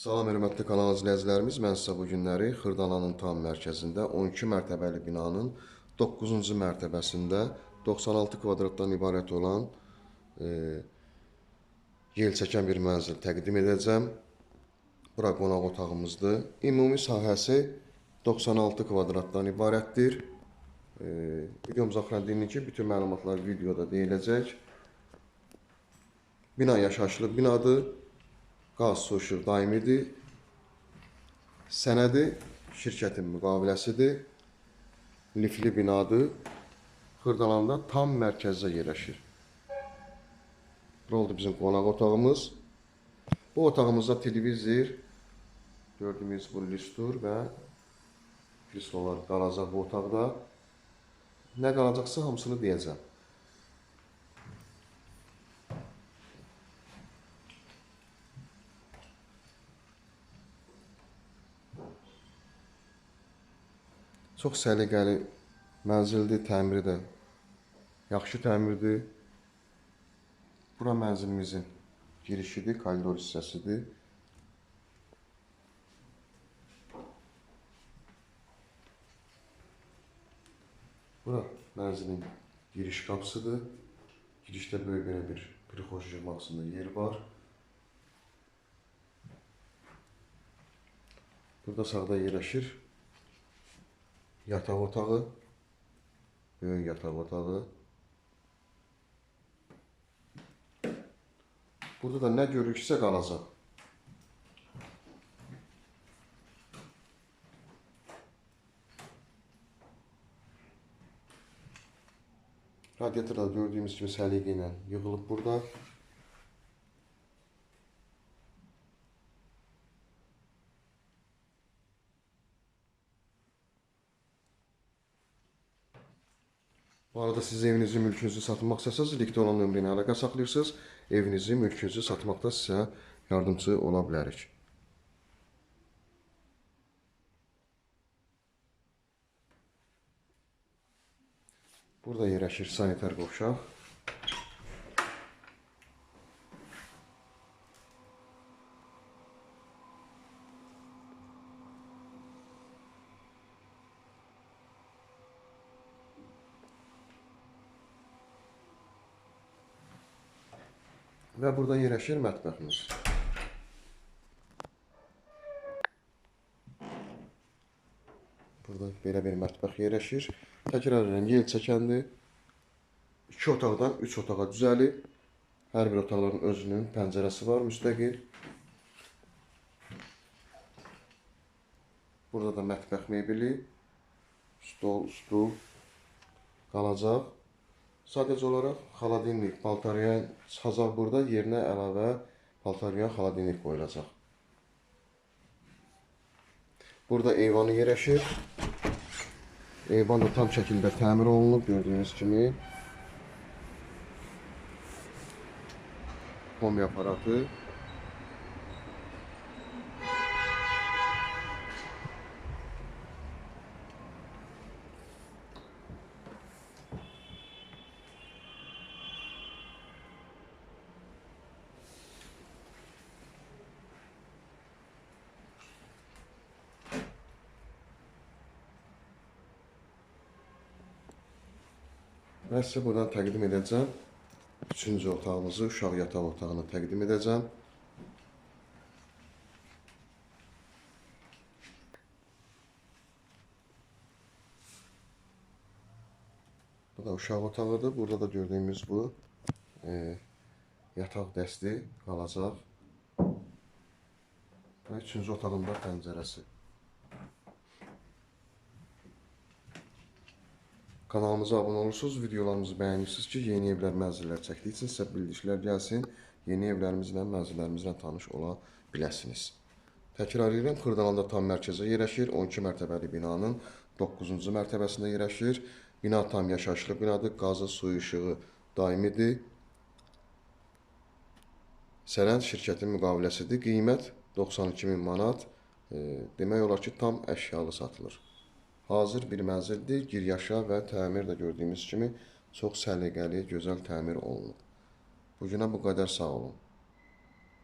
Salam hörmətli kanal izləyicilərimiz, mən sizə bu günləri Xırdalanın tam mərkəzində 12 mərtəbəli binanın 9-cu mərtəbəsində 96 kvadratdan ibarət olan e, yel çəkən bir mənzil təqdim edəcəm. Bura qonaq otağımızdır. Ümumi sahəsi 96 kvadratdan ibarətdir. E, videomuza xəndiyini ki, bütün məlumatlar videoda deyiləcək. Bina yaşayışlı binadır. Qaz, su, işıq daimidir. Sənədi şirkətin müqaviləsidir. Lifli binadır. Xırdalanda tam mərkəzdə yerləşir. Bu oldu bizim qonaq otağımız. Bu otağımızda televizor, gördüyünüz bu listur və krislolar qalacaq bu otaqda. Nə qalacaqsa hamısını deyəcəm. Çox səliqəli mənzildir, təmiri də yaxşı təmirdir. Bura mənzilimizin girişidir, koridor hissəsidir. Bura mənzilin giriş qapısıdır. Girişdə böyük belə bir prixoj yığmasında yer var. Burada sağda yerləşir yataq otağı, böyük yataq otağı. Burada da nə görürüksə qalacaq. Radiator da gördüyümüz kimi səliqə ilə yığılıb burada. Bu arada siz evinizi, mülkünüzü satmaq istəsəniz, likdə olan nömrə ilə əlaqə saxlayırsınız. Evinizi, mülkünüzü satmaqda sizə yardımçı ola bilərik. Burada yerləşir sanitar qovşaq. Və burada yerləşir mətbəximiz. Burada belə bir mətbəx yerləşir. Təkrar edirəm, yel çəkəndir. 2 otaqdan 3 otağa düzəlib. Hər bir otaqların özünün pəncərəsi var müstəqil. Burada da mətbəx mebeli, stol, stul qalacaq. Sadəcə olaraq xaladinlik, paltaryan çıxacaq burada, yerinə əlavə paltaryan xaladinlik qoyulacaq. Burada eyvanı yerləşir. Eyvan da tam şəkildə təmir olunub gördüyünüz kimi. Kombi aparatı. Mən sizə buradan təqdim edəcəm. Üçüncü otağımızı, uşaq yataq otağını təqdim edəcəm. Bu da uşaq otağıdır. Burada da gördüyümüz bu e, yataq dəsti qalacaq. Və üçüncü otağın da pəncərəsi. Kanalımıza abunə olursunuz, videolarımızı bəyənirsiniz ki, yeni evlər, mənzillər çəkdikcə sizə bildirişlər gəlsin. Yeni evlərimizlə, mənzillərimizlə tanış ola biləsiniz. Təkrar edirəm, Xırdalanda tam mərkəzə yerləşir. 12 mərtəbəli binanın 9-cu mərtəbəsində yerləşir. Bina tam yaşayışlı binadır. Qazı, suyu, işığı daimidir. Sənəd şirkətin müqaviləsidir. Qiymət 92 min manat. E, demək olar ki, tam əşyalı satılır. Hazır bir mənzildir. Giryaşa və təmir də gördüyümüz kimi çox səliqəli, gözəl təmir olunub. Bu günə bu qədər sağ olun.